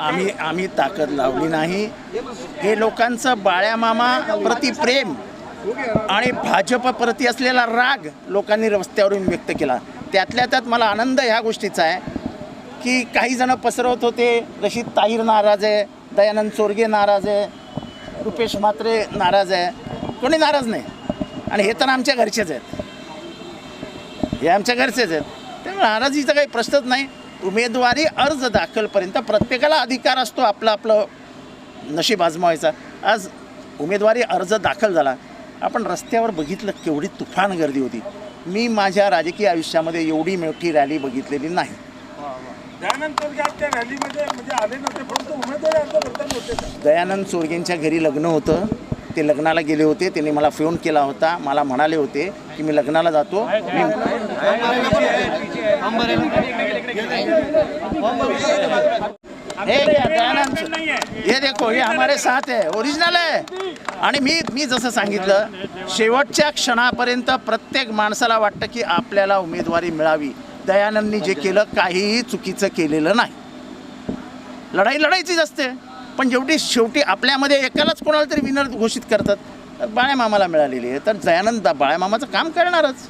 आम्ही आम्ही ताकद लावली नाही. हे लोकांचं बाळ्यामामा प्रति प्रेम आणि भाजप प्रति असलेला राग लोकांनी रस्त्यावरून व्यक्त केला. त्यातल्या त्यात मला आनंद ह्या गोष्टीचा आहे की काही जण पसरवत होते. रशीद ताहीर नाराज आहे दयानंद चोरगे नाराज आहे रुपेश म्हात्रे नाराज आहे. कोणी नाराज नाही. आणि हे तर आमच्या घरचेच आहेत. हे आमच्या घरचेच आहेत. त्यामुळे नाराजीचा काही प्रश्नच नाही. उमेदवारी अर्ज दाखलपर्यंत प्रत्येकाला अधिकार असतो आपलं आपलं नशीब आजमावायचा. आज उमेदवारी अर्ज दाखल झाला. आपण रस्त्यावर बघितलं केवढी तुफान गर्दी होती. मी माझ्या राजकीय आयुष्यामध्ये एवढी मोठी रॅली बघितलेली नाही. म्हणजे? दयानंद चोरगेंच्या घरी लग्न होतं. ते लग्नाला गेले होते त्यांनी मला फोन केला होता मला म्हणाले होते की मी लग्नाला जातो. मी हे दयानंद हे देखो हे हमारे साथ आहे ओरिजिनल आहे आणि मी मी जसं सांगितलं शेवटच्या क्षणापर्यंत प्रत्येक माणसाला वाटतं की आपल्याला उमेदवारी मिळावी. दयानंदनी जे केलं काहीही चुकीचं केलेलं नाही. लढाई लढायचीच असते. पण जेवढी शेवटी आपल्यामध्ये एकालाच कोणाला तरी विनर घोषित करतात तर बाळ्यामामाला मिळालेली आहे. तर दयानंद बाळ्यामामाचं काम करणारच.